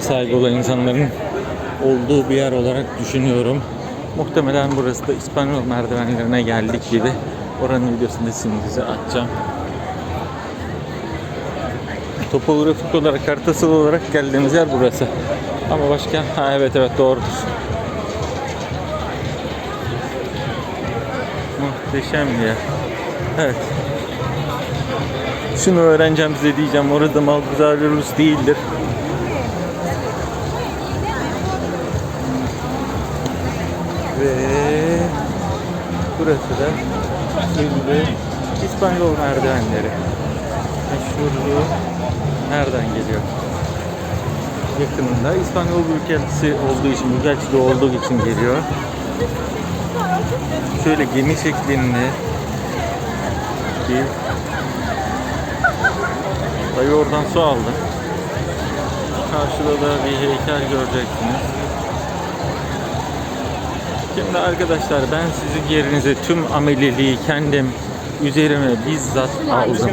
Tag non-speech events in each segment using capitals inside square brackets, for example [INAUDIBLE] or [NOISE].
sahibi olan insanların olduğu bir yer olarak düşünüyorum. Muhtemelen burası da İspanyol merdivenlerine geldik gibi. Oranın videosunu da size atacağım. Topografik olarak, haritasal olarak geldiğimiz yer burası. Ama başka, ha evet evet doğrudur. Muhteşem bir yer. Evet. Şunu öğreneceğim size diyeceğim. Orada Malgazarlarus değildir. Ve burası da ünlü İspanyol merdivenleri. Meşhurluğu nereden geliyor? Yakınında İspanyol Büyükelçisi olduğu için, Büyükelçiliği olduğu için geliyor. Şöyle gemi şeklinde bir Dayı oradan su aldı. Karşıda da bir heykel göreceksiniz. Şimdi arkadaşlar ben sizin yerinize tüm ameliliği kendim üzerime bizzat aldım.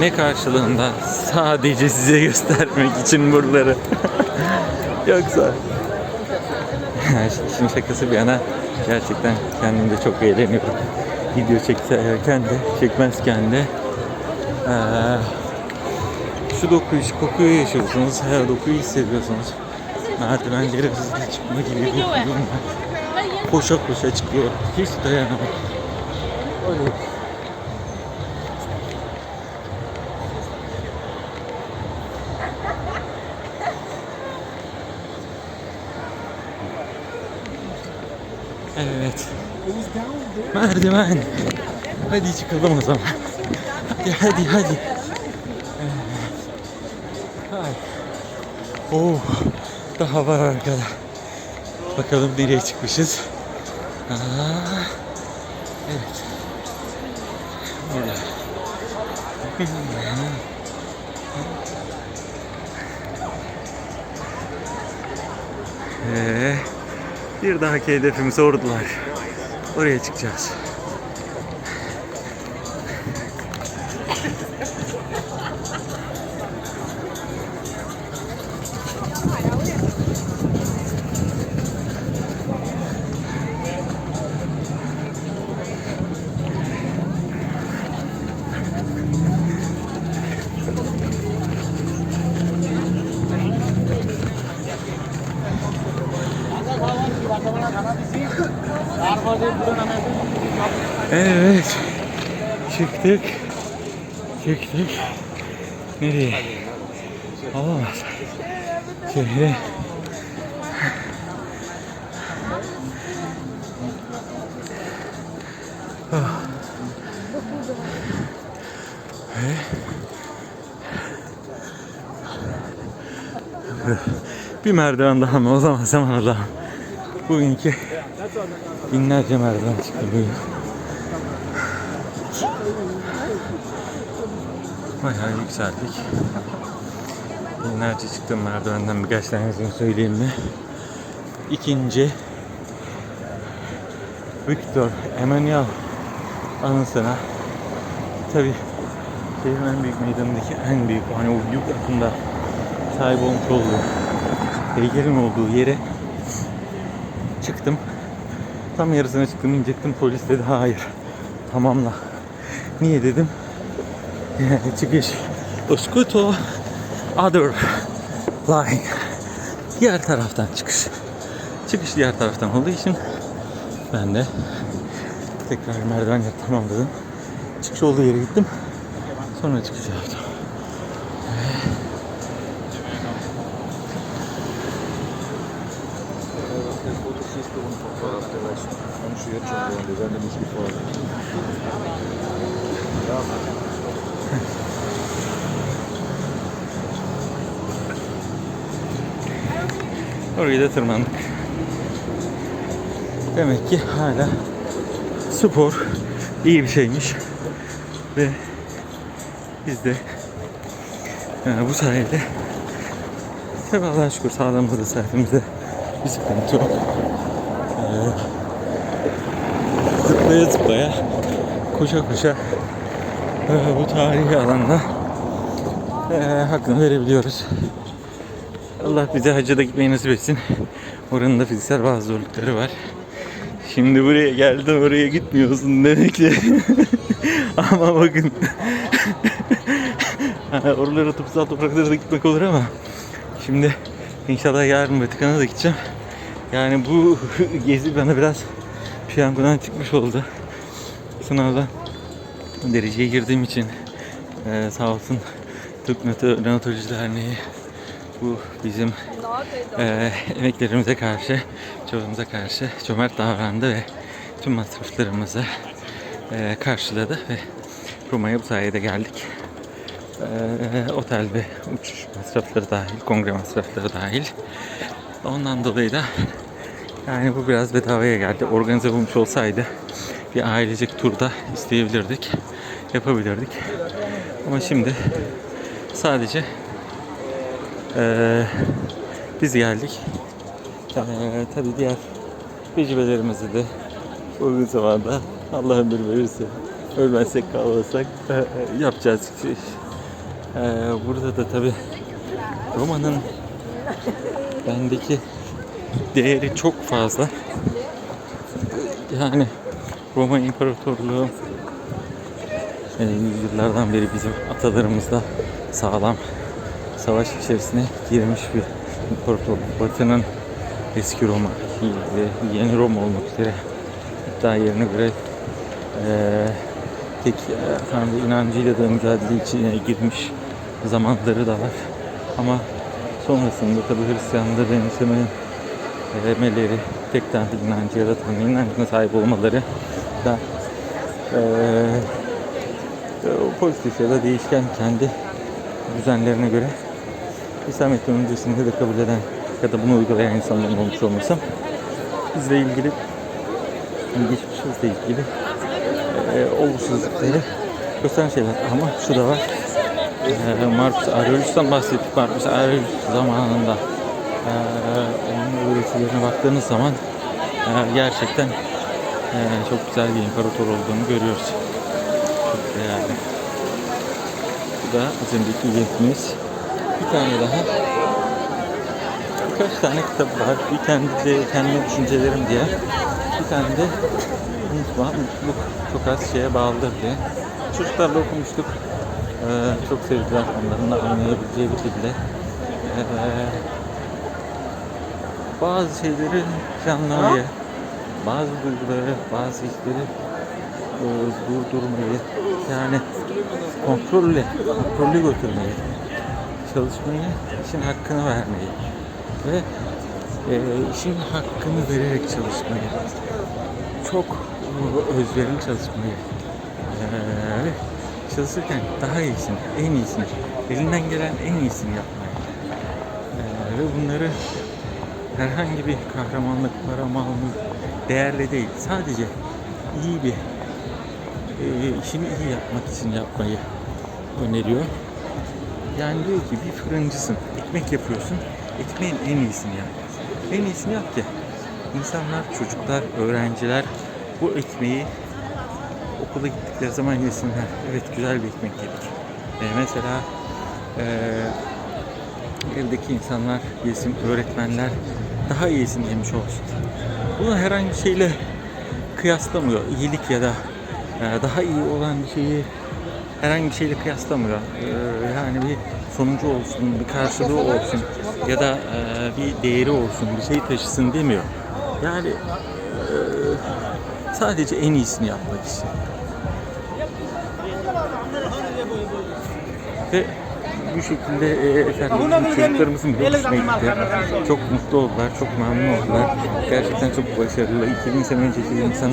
Ne karşılığında? Sadece size göstermek için buraları. [LAUGHS] Yoksa işin şakası bir yana gerçekten kendim de çok eğleniyorum. Video çekerken de çekmezken de eee, şu dokuyu, şu kokuyu yaşıyorsunuz. Her dokuyu hissediyorsunuz. Merdivenleri hızlı çıkma gibi bir durum. Koşa koşa çıkıyor. Hiç dayanamam. Öyle. Evet. Merdiven. Hadi çıkalım o zaman. Hadi hadi hadi. Ay. Oh, daha var arkada. Bakalım nereye çıkmışız. Evet. Burada. Ee, bir dahaki hedefimiz ordular. Oraya çıkacağız. Evet. Çıktık. Çıktık. Nereye? Olamaz. Şöyle. Ah. Ve bir merdiven daha mı? O zaman zaman Allah'ım. Bugünkü binlerce merdiven çıktı bugün. Bayağı yükseldik. Binlerce çıktım merdivenden birkaç tanesini söyleyeyim mi? İkinci Victor Emmanuel anısına tabi şehrin en büyük meydanındaki en büyük hani o büyük akımda sahip olmuş olduğu heykelin olduğu yere çıktım. Tam yarısına çıktım inecektim polis dedi hayır tamamla. Niye dedim? çıkış. Oskuto other line. Diğer taraftan çıkış. Çıkış diğer taraftan olduğu için ben de tekrar merdivenleri tamamladım çıkış olduğu yere gittim. Sonra çıkış yaptım. Konuşuyor Orayı da tırmandık. Demek ki hala spor iyi bir şeymiş. Ve biz de yani bu sayede tabi Allah'a şükür sağlığımızda saatimizde bir sıkıntı yok. Ee, zıplaya zıplaya koşa koşa bu tarihi alanda e, hakkını verebiliyoruz. Allah bize hacca da gitmeyi nasip etsin. Oranın da fiziksel bazı zorlukları var. Şimdi buraya geldin oraya gitmiyorsun demek ki. [LAUGHS] ama bakın. [LAUGHS] Oralara tıpsal topraklara da gitmek olur ama şimdi inşallah yarın Vatikan'a da gideceğim. Yani bu [LAUGHS] gezi bana biraz piyangodan çıkmış oldu. Sınavda dereceye girdiğim için eee sağ olsun Türk Nato- Neonatoloji Derneği bu bizim eee, emeklerimize karşı, çoğumuza karşı cömert davrandı ve tüm masraflarımızı eee, karşıladı ve Roma'ya bu sayede geldik. Eee, otel ve uçuş masrafları dahil, kongre masrafları dahil. Ondan dolayı da yani bu biraz bedavaya geldi. Organize olmuş olsaydı bir ailecek turda isteyebilirdik, yapabilirdik. Ama şimdi sadece eee, biz geldik. Eee tabii diğer tecrübelerimizi de uygun zamanda Allah ömür verirse ölmezsek kalmasak eee, yapacağız. Eee, burada da tabii Roma'nın bendeki değeri çok fazla. Yani Roma İmparatorluğu e, yüzyıllardan beri bizim atalarımızda sağlam savaş içerisine girmiş bir imparatorluk. Batı'nın eski Roma ve yeni Roma olmak üzere iddia yerine göre e, tek e, Tanrı inancıyla da mücadele içine girmiş zamanları da var. Ama sonrasında tabi Hristiyanlığı benimsemenin emeleri tek Tanrı inancı ya da inancına sahip olmaları da eee, o pozitif ya da değişken kendi düzenlerine göre İslamiyet'in öncesinde de kabul eden ya da bunu uygulayan insanların olmuş olması bizle ilgili geçmişimizle ilgili eee olumsuzlukları gösteren şeyler. Ama şu da var. Eee Marcus Aurelius'tan bahsettik. Marcus Aurelius zamanında eee onun öğretilerine baktığınız zaman eee, gerçekten eee, çok güzel bir imparator olduğunu görüyoruz. Çok değerli. Bu da az önceki. Bir tane daha. Birkaç tane kitap var. Bir kendi kendi düşüncelerim diye. Bir tane de unutma mutluluk çok az şeye bağlıdır diye. Çocuklarla okumuştuk. Eee, çok sevdiler. Onların da anlayabileceği bir dille. Eee, bazı şeyleri planlamayı, bazı duyguları, bazı hisleri e, durdurmayı, yani kontrolle, kontrollü götürmeyi, çalışmayı, işin hakkını vermeyi ve e, işin hakkını vererek çalışmayı, çok özverili çalışmayı e, çalışırken daha iyisini, en iyisini, elinden gelen en iyisini yapmayı e, ve bunları herhangi bir kahramanlık, paramallık değerli değil. Sadece iyi bir e, işini iyi yapmak için yapmayı öneriyor. Yani diyor ki bir fırıncısın, ekmek yapıyorsun, ekmeğin en iyisini yap. En iyisini yap ki insanlar, çocuklar, öğrenciler bu ekmeği okula gittikleri zaman yesinler. Evet güzel bir ekmek yedik. E, mesela e, evdeki insanlar yesin, öğretmenler daha iyisini yemiş olsun. Bunu herhangi bir şeyle kıyaslamıyor. İyilik ya da e, daha iyi olan bir şeyi herhangi bir şeyle kıyaslamıyor. E, Yani bir sonucu olsun, bir karşılığı olsun ya da e, bir değeri olsun, bir şey taşısın demiyor. Yani sadece en iyisini yapmak istiyor. Ve bu şekilde e, efendim çocuklarımızın hoşuna gitti. Çok mutlu oldular, çok memnun oldular. Gerçekten çok başarılı. 2000 sene önceki insan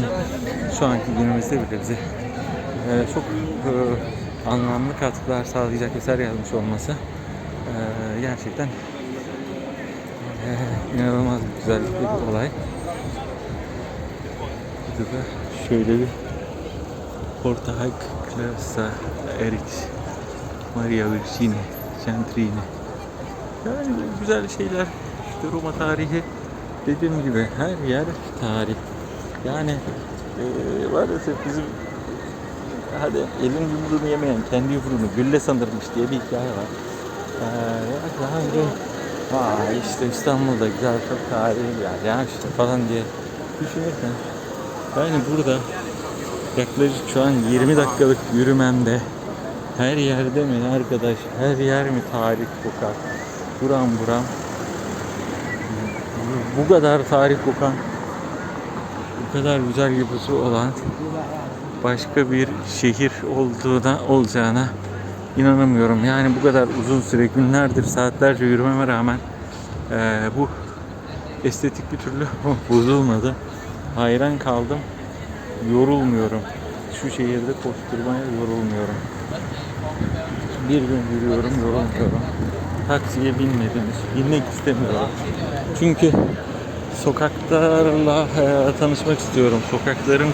şu anki günümüzde bile bize e, çok e, anlamlı katkılar sağlayacak eser yazmış olması e, gerçekten e, inanılmaz bir güzellikli bir olay. Burada da şöyle bir Porta Classa Eriks Maria Virginie Centrini yani güzel şeyler işte Roma tarihi. Dediğim gibi her yer tarih. Yani e, maalesef bizim hadi elin yumruğunu yemeyen kendi yumruğunu gülle sanırmış diye bir hikaye var. Ee, daha önce Vay işte İstanbul'da güzel çok tarihi bir yer ya işte falan diye düşünürken yani burada yaklaşık şu an 20 dakikalık yürümemde her yerde mi arkadaş her yer mi tarih kokar buram buram bu kadar tarih kokan bu kadar güzel yapısı olan başka bir şehir olduğuna olacağına inanamıyorum. Yani bu kadar uzun süre günlerdir saatlerce yürümeme rağmen eee, bu estetik bir türlü [LAUGHS] bozulmadı. Hayran kaldım. Yorulmuyorum. Şu şehirde koşturmaya yorulmuyorum. Bir gün yürüyorum, yorulmuyorum. Taksiye binmedim. Binmek istemiyorum. Çünkü sokaklarla eee, tanışmak istiyorum. Sokakların